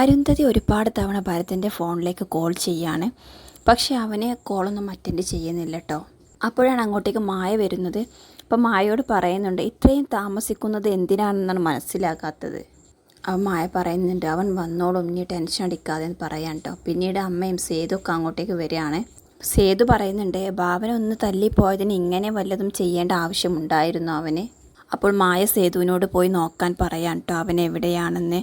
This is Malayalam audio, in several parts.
അരുന്ധതി ഒരുപാട് തവണ ഭരതന്റെ ഫോണിലേക്ക് കോൾ ചെയ്യാണ്. പക്ഷെ അവന് കോളൊന്നും അറ്റൻഡ് ചെയ്യുന്നില്ല കേട്ടോ അപ്പോഴാണ് അങ്ങോട്ടേക്ക് മായ വരുന്നത്. അപ്പം മായയോട് പറയുന്നുണ്ട് ഇത്രയും താമസിക്കുന്നത് എന്തിനാണെന്നാണ് മനസ്സിലാക്കാത്തത് അവൻ മായ പറയുന്നുണ്ട് അവൻ വന്നോളും ഇനി ടെൻഷൻ അടിക്കാതെ എന്ന് പറയാൻ കേട്ടോ പിന്നീട് അമ്മയും സേതുമൊക്കെ അങ്ങോട്ടേക്ക് വരികയാണ്. സേതു പറയുന്നുണ്ട് ഭാവന ഒന്ന് തല്ലിപ്പോയതിന് ഇങ്ങനെ വല്ലതും ചെയ്യേണ്ട ആവശ്യമുണ്ടായിരുന്നു അവന്? അപ്പോൾ മായ സേതുവിനോട് പോയി നോക്കാൻ പറയാൻ കേട്ടോ അവൻ എവിടെയാണെന്ന്?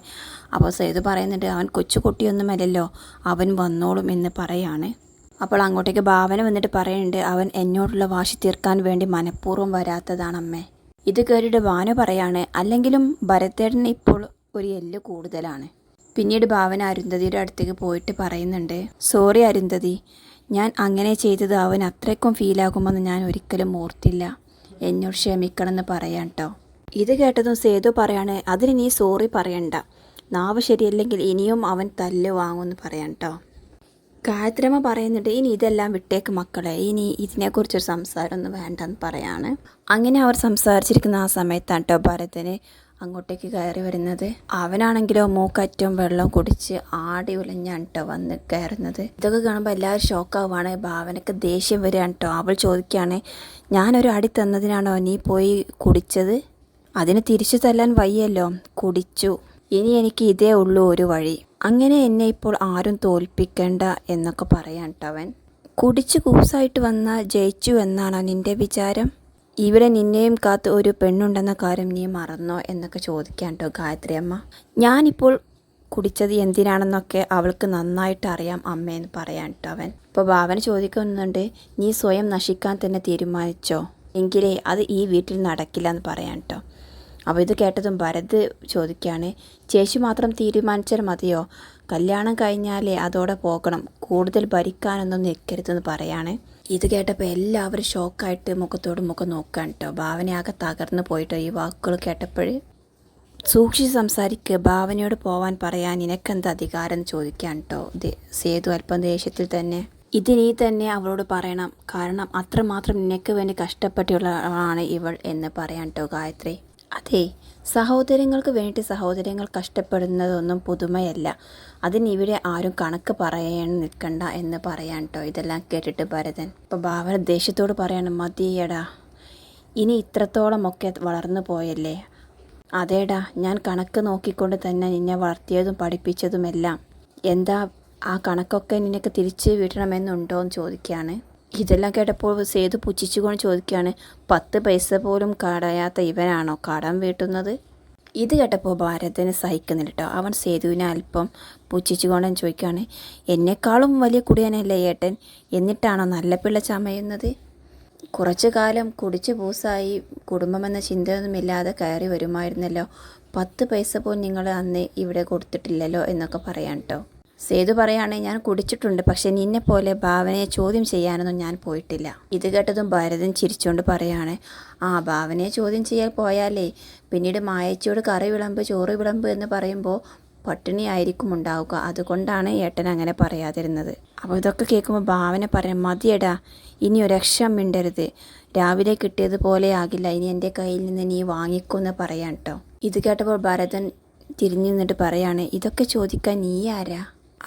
അപ്പോൾ സേതു പറയുന്നുണ്ട് അവൻ കൊച്ചു കുട്ടിയൊന്നുമല്ലല്ലോ അവൻ വന്നോളും എന്ന് പറയാണ്. അപ്പോൾ അങ്ങോട്ടേക്ക് ഭാവന വന്നിട്ട് പറയുന്നുണ്ട് അവൻ എന്നോടുള്ള വാശി തീർക്കാൻ വേണ്ടി മനഃപൂർവം വരാത്തതാണ് അമ്മേ ഇത് കേട്ടിട്ട് ഭാവന പറയാണ് അല്ലെങ്കിലും ഭരത്തേടൻ ഇപ്പോൾ ഒരു എല്ല് കൂടുതലാണ്. പിന്നീട് ഭാവന അരുന്ധതിയുടെ അടുത്തേക്ക് പോയിട്ട് പറയുന്നുണ്ട് സോറി അരുന്ധതി ഞാൻ അങ്ങനെ ചെയ്തത് അവൻ അത്രയ്ക്കും ഫീലാകുമെന്ന് ഞാൻ ഒരിക്കലും ഓർത്തില്ല. എന്നോട് ക്ഷമിക്കണമെന്ന് പറയാം കേട്ടോ ഇത് കേട്ടതും സേതു പറയാണ് അതിന് നീ സോറി പറയണ്ട. നാവ് ശരിയല്ലെങ്കിൽ ഇനിയും അവൻ തല്ല് വാങ്ങുമെന്ന് പറയാം കേട്ടോ ഗായത്രമ്മ പറയുന്നുണ്ട് ഇനി ഇതെല്ലാം വിട്ടേക്ക് മക്കളെ. ഇനി ഇതിനെക്കുറിച്ചൊരു സംസാരമൊന്നും വേണ്ടെന്ന് പറയാണ്. അങ്ങനെ അവർ സംസാരിച്ചിരിക്കുന്ന ആ സമയത്താണ് കേട്ടോ ഭരതന് അങ്ങോട്ടേക്ക് കയറി വരുന്നത്. അവനാണെങ്കിലോ മൂക്കറ്റവും വെള്ളം കുടിച്ച് ആടി ഉലഞ്ഞാണ് കേട്ടോ വന്ന് കയറുന്നത്. ഇതൊക്കെ കാണുമ്പോൾ എല്ലാവരും ഷോക്കാവുകയാണ് ഭാവനക്ക് ദേഷ്യം വരികയാണ് കേട്ടോ അവൾ ചോദിക്കുകയാണ് ഞാനൊരു അടി തന്നതിനാണോ നീ പോയി കുടിച്ചത്? അതിന് തിരിച്ചു തല്ലാൻ വയ്യല്ലോ. കുടിച്ചു. ഇനി എനിക്ക് ഇതേ ഉള്ളൂ ഒരു വഴി. അങ്ങനെ എന്നെ ഇപ്പോൾ ആരും തോൽപ്പിക്കേണ്ട എന്നൊക്കെ പറയാൻ കേട്ടോ അവൻ കുടിച്ച് കൂസായിട്ട് വന്നാൽ ജയിച്ചു എന്നാണോ നിന്റെ വിചാരം? ഇവിടെ നിന്നെയും കാത്ത് ഒരു പെണ്ണുണ്ടെന്ന കാര്യം നീ മറന്നോ? എന്നൊക്കെ ചോദിക്കാൻ കേട്ടോ ഗായത്രി അമ്മ ഞാനിപ്പോൾ കുടിച്ചത് എന്തിനാണെന്നൊക്കെ അവൾക്ക് നന്നായിട്ട് അറിയാം അമ്മയെന്ന് പറയാൻ കേട്ടോ അവൻ. ഇപ്പോൾ ഭാവന ചോദിക്കുന്നുണ്ട് നീ സ്വയം നശിക്കാൻ തന്നെ തീരുമാനിച്ചോ? എങ്കിലേ അത് ഈ വീട്ടിൽ നടക്കില്ല എന്ന് പറയാൻ കേട്ടോ അപ്പോൾ ഇത് കേട്ടതും ഭരത് ചോദിക്കുകയാണ് ചേച്ചി മാത്രം തീരുമാനിച്ചാൽ മതിയോ? കല്യാണം കഴിഞ്ഞാലേ അതോടെ പോകണം. കൂടുതൽ ഭരിക്കാനൊന്നും നിൽക്കരുതെന്ന് പറയാണ്. ഇത് കേട്ടപ്പോൾ എല്ലാവരും ഷോക്കായിട്ട് മുഖത്തോട് മുഖം നോക്കാൻ കേട്ടോ ഭാവനയാകെ തകർന്നു പോയിട്ടോ ഈ വാക്കുകൾ കേട്ടപ്പോൾ സൂക്ഷിച്ച് സംസാരിക്കുക ഭാവനയോട് പോവാൻ പറയാൻ നിനക്കെന്ത് അധികാരം ചോദിക്കാൻ കേട്ടോ സേതു അല്പം ദേഷ്യത്തിൽ തന്നെ. ഇത് നീ തന്നെ അവളോട് പറയണം. കാരണം അത്രമാത്രം നിനക്ക് വേണ്ടി കഷ്ടപ്പെട്ടുള്ളതാണ് ഇവൾ എന്ന് പറയാൻ കേട്ടോ ഗായത്രി. അതെ സഹോദരങ്ങൾക്ക് വേണ്ടി സഹോദരങ്ങൾ കഷ്ടപ്പെടുന്നതൊന്നും പുതുമയല്ല. അതിനിവിടെ ആരും കണക്ക് പറയാൻ നിൽക്കണ്ട എന്ന് പറയാൻ കേട്ടോ ഇതെല്ലാം കേട്ടിട്ട് ഭരതൻ. അപ്പോൾ ഭാവന ദേഷ്യത്തോട് പറയാണ് മതിയടാ. ഇനി ഇത്രത്തോളമൊക്കെ വളർന്നു പോയല്ലേ? അതേടാ ഞാൻ കണക്ക് നോക്കിക്കൊണ്ട് തന്നെ നിന്നെ വളർത്തിയതും പഠിപ്പിച്ചതുമെല്ലാം. എന്താ ആ കണക്കൊക്കെ നിനക്ക് തിരിച്ച് വിടണമെന്നുണ്ടോ എന്ന് ചോദിക്കുകയാണ് ഇതെല്ലാം കേട്ടപ്പോൾ സേതു പുച്ഛിച്ചുകൊണ്ട് ചോദിക്കുകയാണ് പത്ത് പൈസ പോലും കടയാത്ത ഇവനാണോ കടം വീട്ടുന്നത്? ഇത് കേട്ടപ്പോൾ ഭാരതന് സഹിക്കുന്നില്ല കേട്ടോ അവൻ സേതുവിനെ അല്പം പുച്ഛിച്ചുകൊണ്ടൻ ചോദിക്കുകയാണ് എന്നെക്കാളും വലിയ കുടിയനല്ലേ ഏട്ടൻ? എന്നിട്ടാണോ നല്ല പിള്ള ചമയുന്നത്? കുറച്ചു കാലം കുടിച്ചു പൂസായി കുടുംബമെന്ന ചിന്തയൊന്നുമില്ലാതെ കയറി വരുമായിരുന്നല്ലോ. പത്ത് പൈസ പോലും നിങ്ങൾ അന്ന് ഇവിടെ കൊടുത്തിട്ടില്ലല്ലോ എന്നൊക്കെ പറയാൻ കേട്ടോ സേതു പറയാണ് ഞാൻ കുടിച്ചിട്ടുണ്ട് പക്ഷെ നിന്നെ പോലെ ഭാവനയെ ചോദ്യം ചെയ്യാനൊന്നും ഞാൻ പോയിട്ടില്ല. ഇത് കേട്ടതും ഭരതൻ ചിരിച്ചുകൊണ്ട് പറയാണ് ആ ഭാവനയെ ചോദ്യം ചെയ്യാൻ പോയാലേ പിന്നീട് മായച്ചോട് കറി വിളമ്പ് ചോറ് വിളമ്പ് എന്ന് പറയുമ്പോൾ പട്ടിണിയായിരിക്കും ഉണ്ടാവുക. അതുകൊണ്ടാണ് ഏട്ടൻ അങ്ങനെ പറയാതിരുന്നത്. അപ്പോൾ ഇതൊക്കെ കേൾക്കുമ്പോൾ ഭാവന പറയാം മതിയടാ ഇനി ഒരക്ഷം മിണ്ടരുത്. രാവിലെ കിട്ടിയതുപോലെ ആകില്ല. ഇനി എന്റെ കയ്യിൽ നിന്ന് നീ വാങ്ങിക്കുമെന്ന് പറയാം കേട്ടോ ഇത് കേട്ടപ്പോൾ ഭരതൻ തിരിഞ്ഞു നിന്നിട്ട് പറയാണ് ഇതൊക്കെ ചോദിക്കാൻ നീ ആരാ?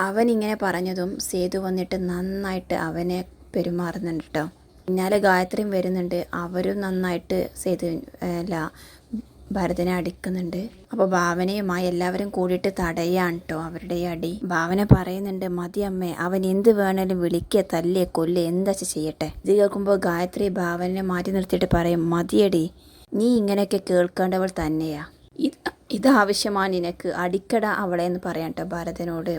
അവൻ ഇങ്ങനെ പറഞ്ഞതും സേതു വന്നിട്ട് നന്നായിട്ട് അവനെ പെരുമാറുന്നുണ്ട് കേട്ടോ പിന്നാലെ ഗായത്രിയും വരുന്നുണ്ട്. അവരും നന്നായിട്ട് സേതു അല്ല ഭരതനെ അടിക്കുന്നുണ്ട്. അപ്പോൾ ഭാവനയുമായി എല്ലാവരും കൂടിയിട്ട് തടയാണ് കേട്ടോ അവരുടെ അടി. ഭാവന പറയുന്നുണ്ട് മതി അമ്മേ അവൻ എന്ത് വേണേലും വിളിക്കുക തല്ലേ കൊല്ലേ എന്താ ചെയ്യട്ടെ? ഇത് കേൾക്കുമ്പോൾ ഗായത്രി ഭാവനെ മാറ്റി നിർത്തിയിട്ട് പറയും മതിയടി നീ ഇങ്ങനെയൊക്കെ കേൾക്കേണ്ടവൾ തന്നെയാ. ഇത് ഇതാവശ്യമാണ് നിനക്ക്. അടിക്കട അവളെ എന്ന് പറയാം കേട്ടോ ഭരതനോട്.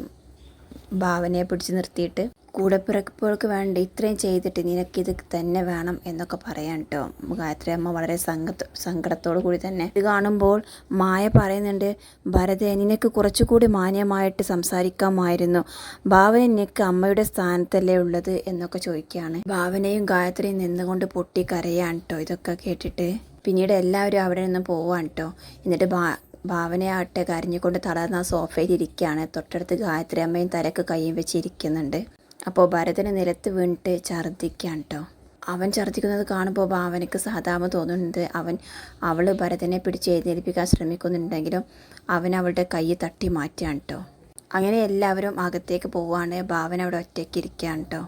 ഭാവനയെ പിടിച്ചു നിർത്തിയിട്ട് കൂടെ പിറക്കുമ്പോൾക്ക് വേണ്ട ഇത്രയും ചെയ്തിട്ട് നിനക്കിത് തന്നെ വേണം എന്നൊക്കെ പറയാൻ കേട്ടോ ഗായത്രി അമ്മ വളരെ സങ്കട സങ്കടത്തോടു കൂടി തന്നെ ഇത് കാണുമ്പോൾ മായ പറയുന്നുണ്ട് ഭരതെ നിനക്ക് കുറച്ചുകൂടി മാന്യമായിട്ട് സംസാരിക്കാമായിരുന്നു. ഭാവന നിനക്ക് അമ്മയുടെ സ്ഥാനത്തല്ലേ ഉള്ളത്? എന്നൊക്കെ ചോദിക്കുകയാണ്. ഭാവനയും ഗായത്രിയും നിന്നുകൊണ്ട് പൊട്ടി കരയാണ് കേട്ടോ ഇതൊക്കെ കേട്ടിട്ട് പിന്നീട് എല്ലാവരും അവിടെ നിന്ന് പോവാണ് കേട്ടോ എന്നിട്ട് ഭാ ഭാവനയാട്ടെ കരഞ്ഞുകൊണ്ട് തളർന്ന സോഫയിൽ ഇരിക്കുകയാണ്. തൊട്ടടുത്ത് ഗായത്രി അമ്മയും തലക്ക് കൈയും വെച്ചിരിക്കുന്നുണ്ട് അപ്പോൾ ഭരതന് നിലത്ത് വീണിട്ട് ഛർദ്ദിക്കുകയാണ് കേട്ടോ അവൻ ഛർദ്ദിക്കുന്നത് കാണുമ്പോൾ ഭാവനയ്ക്ക് സഹതാപം തോന്നുന്നുണ്ട്. അവൻ അവൾ ഭരതനെ പിടിച്ച് എഴുന്നേൽപ്പിക്കാൻ ശ്രമിക്കുന്നുണ്ടെങ്കിലും അവൻ അവളുടെ കൈ തട്ടി മാറ്റുകയാണ് കേട്ടോ അങ്ങനെ എല്ലാവരും അകത്തേക്ക് പോവാണ് ഭാവന അവിടെ ഒറ്റയ്ക്ക് ഇരിക്കുകയാണ് കേട്ടോ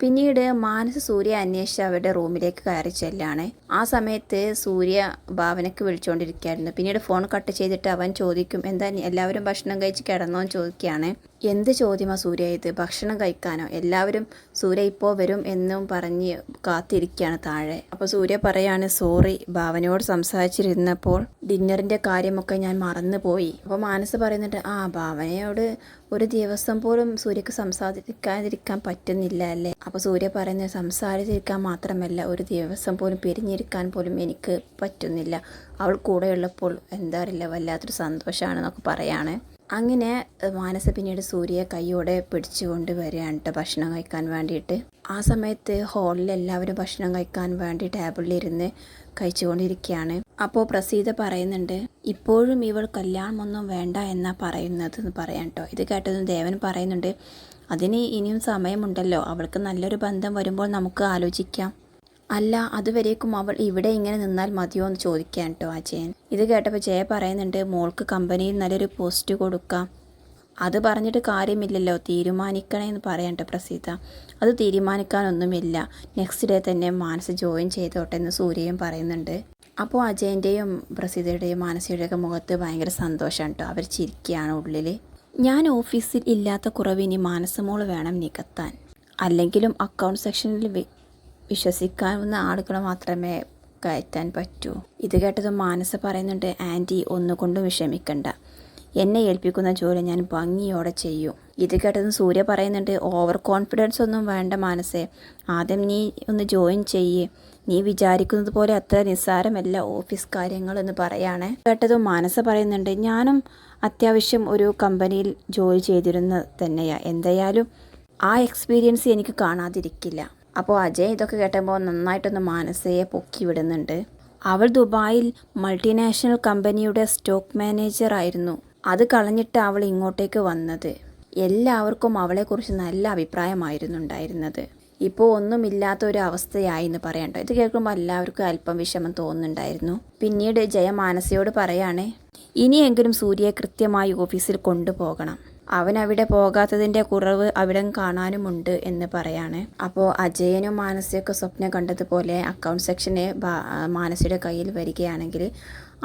പിന്നീട് മാനസ് സൂര്യ അന്വേഷിച്ച് അവരുടെ റൂമിലേക്ക് കയറി ചെല്ലാണ്. ആ സമയത്ത് സൂര്യ ഭാവനയ്ക്ക് വിളിച്ചുകൊണ്ടിരിക്കുകയായിരുന്നു പിന്നീട് ഫോൺ കട്ട് ചെയ്തിട്ട് അവൻ ചോദിക്കും എന്താ എല്ലാവരും ഭക്ഷണം കഴിച്ച് കിടന്നോ? എന്ന് ചോദിക്കുകയാണ്. എന്ത് ചോദ്യമാണ് സൂര്യ ഇത്? ഭക്ഷണം കഴിക്കാനോ? എല്ലാവരും സൂര്യ ഇപ്പോൾ വരും എന്നും പറഞ്ഞ് കാത്തിരിക്കുകയാണ് താഴെ. അപ്പോൾ സൂര്യ പറയാണ് സോറി ഭാവനയോട് സംസാരിച്ചിരുന്നപ്പോൾ ഡിന്നറിന്റെ കാര്യമൊക്കെ ഞാൻ മറന്നുപോയി. അപ്പോൾ മാനസ് പറയുന്നുണ്ട് ആ ഭാവനയോട് ഒരു ദിവസം പോലും സൂര്യക്ക് സംസാരിക്കാതിരിക്കാൻ പറ്റുന്നില്ല അല്ലേ? അപ്പോൾ സൂര്യ പറയുന്നത് സംസാരിച്ചിരിക്കാൻ മാത്രമല്ല ഒരു ദിവസം പോലും പിരിഞ്ഞിരിക്കാൻ പോലും എനിക്ക് പറ്റുന്നില്ല. അവൾ കൂടെയുള്ളപ്പോൾ എന്താ അറിയില്ല വല്ലാത്തൊരു സന്തോഷമാണെന്നൊക്കെ പറയാണ്. അങ്ങനെ മാനസ പിന്നീട് സൂര്യയെ കൈയോടെ പിടിച്ചുകൊണ്ട് വരികയാണ് കേട്ടോ ഭക്ഷണം കഴിക്കാൻ വേണ്ടിയിട്ട്. ആ സമയത്ത് ഹാളിൽ എല്ലാവരും ഭക്ഷണം കഴിക്കാൻ വേണ്ടി ടേബിളിലിരുന്ന് കഴിച്ചുകൊണ്ടിരിക്കുകയാണ്. അപ്പോൾ പ്രസീത പറയുന്നുണ്ട് ഇപ്പോഴും ഇവൾ കല്യാണമൊന്നും വേണ്ട എന്നാ പറയുന്നത് എന്ന് പറയാം കേട്ടോ ഇത് കേട്ടതും ദേവൻ പറയുന്നുണ്ട് അതിന് ഇനിയും സമയമുണ്ടല്ലോ. അവൾക്ക് നല്ലൊരു ബന്ധം വരുമ്പോൾ നമുക്ക് ആലോചിക്കാം. അല്ല അതുവരേക്കും അവൾ ഇവിടെ ഇങ്ങനെ നിന്നാൽ മതിയോ എന്ന് ചോദിക്കാൻ കേട്ടോ അജയൻ. ഇത് കേട്ടപ്പോൾ ജയ പറയുന്നുണ്ട് മോൾക്ക് കമ്പനിയിൽ നല്ലൊരു പോസ്റ്റ് കൊടുക്കാം. അത് പറഞ്ഞിട്ട് കാര്യമില്ലല്ലോ തീരുമാനിക്കണേ എന്ന് പറയാൻ കേട്ടോ പ്രസീത. അത് തീരുമാനിക്കാനൊന്നുമില്ല. നെക്സ്റ്റ് ഡേ തന്നെ മാനസ് ജോയിൻ ചെയ്തോട്ടെ എന്ന് സൂര്യയും പറയുന്നുണ്ട്. അപ്പോൾ അജയന്റെയും പ്രസീതയുടെയും മാനസിയുടെയൊക്കെ മുഖത്ത് ഭയങ്കര സന്തോഷമാണ് കേട്ടോ അവർ ചിരിക്കുകയാണ് ഉള്ളിൽ ഞാൻ ഓഫീസിൽ ഇല്ലാത്ത കുറവ് ഇനി മാനസമോൾ വേണം നികത്താൻ. അല്ലെങ്കിലും അക്കൗണ്ട് സെക്ഷനിൽ വിശ്വസിക്കാവുന്ന ആളുകൾ മാത്രമേ കയറ്റാൻ പറ്റൂ. ഇത് കേട്ടത് മാനസ പറയുന്നുണ്ട് ആന്റി ഒന്നുകൊണ്ടും വിഷമിക്കണ്ട. എന്നെ ഏൽപ്പിക്കുന്ന ജോലി ഞാൻ ഭംഗിയോടെ ചെയ്യും. ഇത് കേട്ടതും സൂര്യ പറയുന്നുണ്ട് ഓവർ കോൺഫിഡൻസ് ഒന്നും വേണ്ട മാനസേ. ആദ്യം നീ ഒന്ന് ജോയിൻ ചെയ്യ്. നീ വിചാരിക്കുന്നത് പോലെ അത്ര നിസ്സാരമല്ല ഓഫീസ് കാര്യങ്ങൾ എന്ന് പറയാണ് കേട്ടതും മാനസ പറയുന്നുണ്ട് ഞാനും അത്യാവശ്യം ഒരു കമ്പനിയിൽ ജോലി ചെയ്തിരുന്നത് തന്നെയാണ് എന്തായാലും ആ എക്സ്പീരിയൻസ് എനിക്ക് കാണാതിരിക്കില്ല. അപ്പോൾ അജയ് ഇതൊക്കെ കേട്ടപ്പോൾ നന്നായിട്ടൊന്ന് മാനസയെ പൊക്കി വിടുന്നുണ്ട്. അവൾ ദുബായിൽ മൾട്ടിനാഷണൽ കമ്പനിയുടെ സ്റ്റോക്ക് മാനേജർ ആയിരുന്നു. അത് കളഞ്ഞിട്ട് അവൾ ഇങ്ങോട്ടേക്ക് വന്നത്. എല്ലാവർക്കും അവളെക്കുറിച്ച് നല്ല അഭിപ്രായമായിരുന്നു ഉണ്ടായിരുന്നത് ഇപ്പോൾ ഒന്നുമില്ലാത്ത ഒരു അവസ്ഥയായി എന്ന് പറയണ്ട. ഇത് കേൾക്കുമ്പോൾ എല്ലാവർക്കും അല്പം വിഷമം തോന്നുന്നുണ്ടായിരുന്നു. പിന്നീട് ജയ മാനസയോട് പറയാണ് ഇനിയെങ്കിലും സൂര്യയെ കൃത്യമായി ഓഫീസിൽ കൊണ്ടുപോകണം. അവൻ അവിടെ പോകാത്തതിന്റെ കുറവ് അവിടെ കാണാനുമുണ്ട് എന്ന് പറയാണ്. അപ്പോൾ അജയനും മാനസയൊക്കെ സ്വപ്നം കണ്ടതുപോലെ അക്കൗണ്ട് സെക്ഷനെ മാനസിയുടെ കയ്യിൽ വരികയാണെങ്കിൽ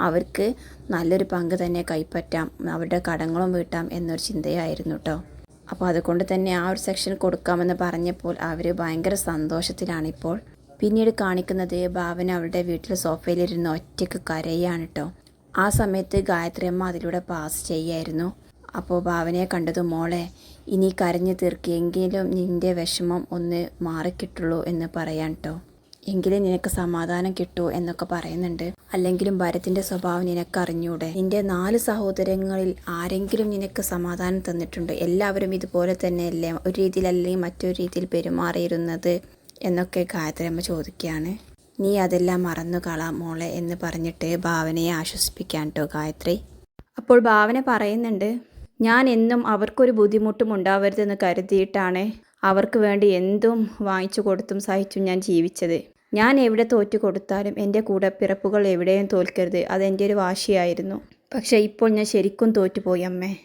അവർക്ക് നല്ലൊരു പങ്ക് തന്നെ കൈപ്പറ്റാം. അവരുടെ കടങ്ങളും വീട്ടാം എന്നൊരു ചിന്തയായിരുന്നു കേട്ടോ അപ്പോൾ അതുകൊണ്ട് തന്നെ ആ ഒരു സെക്ഷൻ കൊടുക്കാമെന്ന് പറഞ്ഞപ്പോൾ അവർ ഭയങ്കര സന്തോഷത്തിലാണിപ്പോൾ. പിന്നീട് കാണിക്കുന്നത് ഭാവന അവരുടെ വീട്ടിൽ സോഫയിലിരുന്ന് ഒറ്റയ്ക്ക് കരയാണ് കേട്ടോ ആ സമയത്ത് ഗായത്രി അമ്മ അതിലൂടെ പാസ് ചെയ്യായിരുന്നു. അപ്പോൾ ഭാവനയെ കണ്ടത് മോളെ ഇനി കരഞ്ഞു തീർക്കെങ്കിലും നിന്റെ വിഷമം ഒന്ന് മാറിക്കിട്ടുള്ളൂ എന്ന് പറയാൻ കേട്ടോ എങ്കിലും നിനക്ക് സമാധാനം കിട്ടൂ എന്നൊക്കെ പറയുന്നുണ്ട്. അല്ലെങ്കിലും ഭരത്തിന്റെ സ്വഭാവം നിനക്കറിഞ്ഞൂടെ? നിന്റെ നാല് സഹോദരങ്ങളിൽ ആരെങ്കിലും നിനക്ക് സമാധാനം തന്നിട്ടുണ്ട്? എല്ലാവരും ഇതുപോലെ തന്നെയല്ലേ? ഒരു രീതിയിലല്ലേ മറ്റൊരു രീതിയിൽ പെരുമാറിയിരുന്നത്? എന്നൊക്കെ ഗായത്രിയമ്മ ചോദിക്കുകയാണ്. നീ അതെല്ലാം മറന്നു കളാം മോളെ എന്ന് പറഞ്ഞിട്ട് ഭാവനയെ ആശ്വസിപ്പിക്കാൻ കേട്ടോ ഗായത്രി. അപ്പോൾ ഭാവന പറയുന്നുണ്ട് ഞാൻ എന്നും അവർക്കൊരു ബുദ്ധിമുട്ടും ഉണ്ടാവരുതെന്ന് കരുതിയിട്ടാണ് അവർക്ക് വേണ്ടി എന്തും വാങ്ങിച്ചു കൊടുത്തും സഹിച്ചും ഞാൻ ജീവിച്ചത്. ഞാൻ എവിടെ തോറ്റു കൊടുത്താലും എന്റെ കൂടെ പിറപ്പുകൾ എവിടെയും തോൽക്കരുത്. അതെന്റെ ഒരു വാശിയായിരുന്നു. പക്ഷേ ഇപ്പോൾ ഞാൻ ശരിക്കും തോറ്റുപോയി അമ്മേ.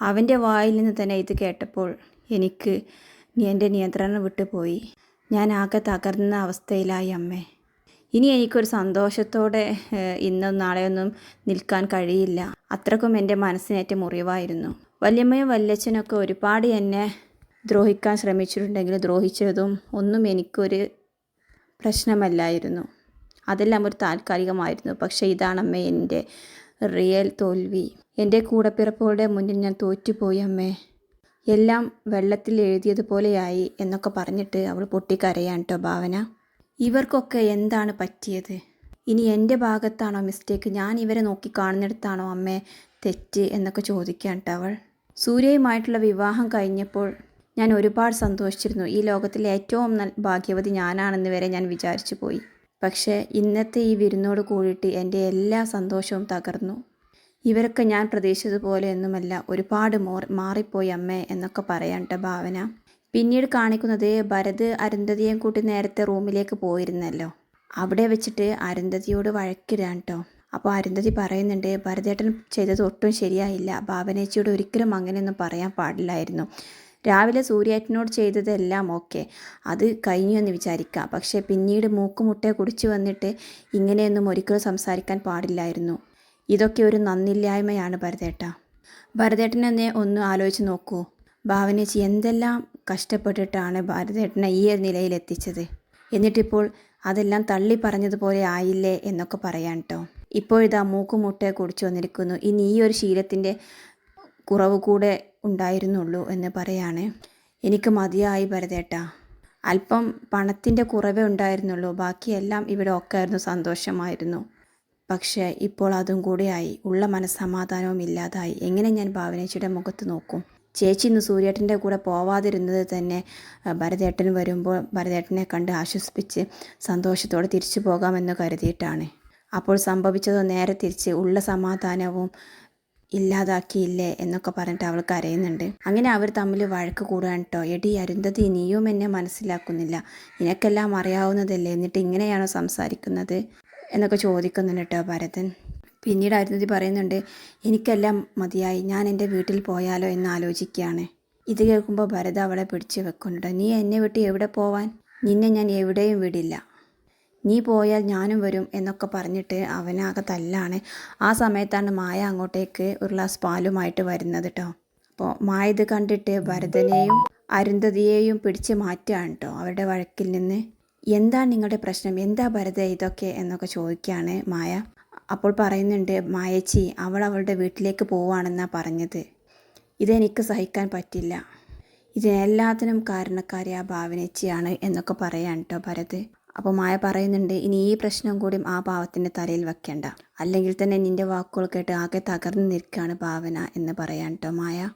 അവന്റെ വായിൽ നിന്ന് തന്നെ ഇത് കേട്ടപ്പോൾ എനിക്ക് എന്റെ നിയന്ത്രണം വിട്ടുപോയി. ഞാൻ ആകെ തകർന്ന അവസ്ഥയിലായി അമ്മേ. ഇനി എനിക്കൊരു സന്തോഷത്തോടെ ഇന്നും നാളെയൊന്നും നിൽക്കാൻ കഴിയില്ല. അത്രക്കും എന്റെ മനസ്സിനേറ്റ മുറിവായിരുന്നു. വല്യമ്മയും വല്യച്ഛനൊക്കെ ഒരുപാട് എന്നെ ദ്രോഹിക്കാൻ ശ്രമിച്ചിട്ടുണ്ടെങ്കിൽ ദ്രോഹിച്ചതും ഒന്നും എനിക്കൊരു പ്രശ്നമല്ലായിരുന്നു. അതെല്ലാം ഒരു താൽക്കാലികമായിരുന്നു. പക്ഷേ ഇതാണ് അമ്മേ എന്റെ റിയൽ തോൽവി. എന്റെ കൂടപ്പിറപ്പുകളുടെ മുന്നിൽ ഞാൻ തോറ്റുപോയി അമ്മേ. എല്ലാം വെള്ളത്തിൽ എഴുതിയതുപോലെയായി എന്നൊക്കെ പറഞ്ഞിട്ട് അവൾ പൊട്ടിക്കരയാണ് കേട്ടോ ഭാവന. ഇവർക്കൊക്കെ എന്താണ് പറ്റിയത്? ഇനി എന്റെ ഭാഗത്താണോ മിസ്റ്റേക്ക്? ഞാൻ ഇവരെ നോക്കി കാണുന്നിടത്താണോ അമ്മേ തെറ്റ് എന്നൊക്കെ ചോദിക്കാൻ അവൾ. സൂര്യയുമായിട്ടുള്ള വിവാഹം കഴിഞ്ഞപ്പോൾ ഞാൻ ഒരുപാട് സന്തോഷിച്ചിരുന്നു. ഈ ലോകത്തിലെ ഏറ്റവും നല്ല ഭാഗ്യവതി ഞാനാണെന്ന് വരെ ഞാൻ വിചാരിച്ചു പോയി. പക്ഷേ ഇന്നത്തെ ഈ വിരുന്നോട് കൂടിയിട്ട് എന്റെ എല്ലാ സന്തോഷവും തകർന്നു. ഇവരൊക്കെ ഞാൻ പ്രതീക്ഷിച്ചതുപോലെ ഒന്നുമല്ല ഒരുപാട് മോർ മാറിപ്പോയി അമ്മേ എന്നൊക്കെ പറയാൻ ട്ടോ ഭാവന. പിന്നീട് കാണിക്കുന്നത് ഭരത് അരുന്ധതിയെയും കൂട്ടി നേരത്തെ റൂമിലേക്ക് പോയിരുന്നല്ലോ. അവിടെ വെച്ചിട്ട് അരുന്ധതിയോട് വഴക്കിടാൻ കേട്ടോ അപ്പോൾ അരുന്ധതി പറയുന്നുണ്ട് ഭരതേട്ടൻ ചെയ്തത് ഒട്ടും ശരിയായില്ല. ഭാവനേച്ചിയോട് ഒരിക്കലും അങ്ങനെയൊന്നും പറയാൻ പാടില്ലായിരുന്നു. രാവിലെ സൂര്യേട്ടനോട് ചെയ്തതെല്ലാം ഓക്കെ. അത് കഴിഞ്ഞു എന്ന് വിചാരിക്കാം. പക്ഷേ പിന്നീട് മൂക്കുമുട്ടെ കുടിച്ചു വന്നിട്ട് ഇങ്ങനെയൊന്നും ഒരിക്കലും സംസാരിക്കാൻ പാടില്ലായിരുന്നു. ഇതൊക്കെ ഒരു നന്നില്ലായ്മയാണ് ഭരതേട്ട. ഭരതേട്ടനെന്നെ ഒന്ന് ആലോചിച്ച് നോക്കൂ. ഭാവനേച്ചി എന്തെല്ലാം കഷ്ടപ്പെട്ടിട്ടാണ് ഭാരതേട്ടനെ ഈ ഒരു നിലയിലെത്തിച്ചത്. എന്നിട്ടിപ്പോൾ അതെല്ലാം തള്ളി പറഞ്ഞതുപോലെ ആയില്ലേ എന്നൊക്കെ പറയാൻ കേട്ടോ ഇപ്പോഴിതാ മൂക്കുമുട്ടയെ കുടിച്ചു വന്നിരിക്കുന്നു. ഇനി ഈ ഒരു ശീലത്തിന്റെ കുറവ് കൂടെ ഉണ്ടായിരുന്നുള്ളൂ എന്ന് പറയാണ്. എനിക്ക് മതിയായി ഭരതേട്ട. അല്പം പണത്തിന്റെ കുറവേ ഉണ്ടായിരുന്നുള്ളൂ. ബാക്കിയെല്ലാം ഇവിടെ ഒക്കെ ആയിരുന്നു സന്തോഷമായിരുന്നു. പക്ഷേ ഇപ്പോൾ അതും കൂടിയായി ഉള്ള മനസ്സമാധാനവും ഇല്ലാതായി. എങ്ങനെ ഞാൻ ഭാവനേച്ചിയുടെ മുഖത്ത് നോക്കും? ചേച്ചി ഇന്ന് സൂര്യേട്ടന്റെ കൂടെ പോവാതിരുന്നത് തന്നെ ഭരതേട്ടൻ വരുമ്പോൾ ഭരതേട്ടനെ കണ്ട് ആശ്വസിപ്പിച്ച് സന്തോഷത്തോടെ തിരിച്ചു പോകാമെന്ന് കരുതിയിട്ടാണ്. അപ്പോൾ സംഭവിച്ചത് നേരെ തിരിച്ച് ഉള്ള സമാധാനവും ഇല്ലാതാക്കിയില്ലേ എന്നൊക്കെ പറഞ്ഞിട്ട് അവൾ കരയുന്നുണ്ട്. അങ്ങനെ അവർ തമ്മിൽ വഴക്ക് കൂടുകയാണ് കേട്ടോ. എടി അരുന്ധതി നീയും എന്നെ മനസ്സിലാക്കുന്നില്ല. നിനക്കെല്ലാം അറിയാവുന്നതല്ലേ? എന്നിട്ട് ഇങ്ങനെയാണോ സംസാരിക്കുന്നത്? എന്നൊക്കെ ചോദിക്കുന്നുണ്ട് കേട്ടോ ഭരതൻ. പിന്നീട് അരുന്ധതി പറയുന്നുണ്ട് എനിക്കെല്ലാം മതിയായി ഞാൻ എന്റെ വീട്ടിൽ പോയാലോ എന്ന് ആലോചിക്കുകയാണ്. ഇത് കേൾക്കുമ്പോൾ ഭരത അവളെ പിടിച്ചു വെക്കുന്നുണ്ട് നീ എന്നെ വിട്ട് എവിടെ പോവാൻ? നിന്നെ ഞാൻ എവിടെയും വിടില്ല. നീ പോയാൽ ഞാനും വരും എന്നൊക്കെ പറഞ്ഞിട്ട് അവനാകെ തല്ലാണ്. ആ സമയത്താണ് മായ അങ്ങോട്ടേക്ക് ഒരു ഗ്ലാസ് പാലുമായിട്ട് വരുന്നത് കേട്ടോ അപ്പോൾ മായ ഇത് കണ്ടിട്ട് ഭരതനെയും അരുന്ധതിയെയും പിടിച്ച് മാറ്റുകയാണ് കേട്ടോ അവരുടെ വഴക്കിൽ നിന്ന്. എന്താണ് നിങ്ങളുടെ പ്രശ്നം? എന്താ ഭരത ഇതൊക്കെ? എന്നൊക്കെ ചോദിക്കുകയാണ് മായ. അപ്പോൾ പറയുന്നുണ്ട് മായച്ചി അവൾ അവളുടെ വീട്ടിലേക്ക് പോവുകയാണെന്നാണ് പറഞ്ഞത്. ഇതെനിക്ക് സഹിക്കാൻ പറ്റില്ല. ഇതിനെല്ലാത്തിനും കാരണക്കാരി ആ ഭാവനേച്ചിയാണ് എന്നൊക്കെ പറയാൻ കേട്ടോ ഭരത്. അപ്പോൾ മായ പറയുന്നുണ്ട് ഇനി ഈ പ്രശ്നം കൂടി ആ പാവത്തിന്റെ തലയിൽ വെക്കണ്ട. അല്ലെങ്കിൽ തന്നെ നിന്റെ വാക്കുകൾ കേട്ട് ആകെ തകർന്നു നിൽക്കുകയാണ് ഭാവന എന്ന് പറയാൻ കേട്ടോ മായ.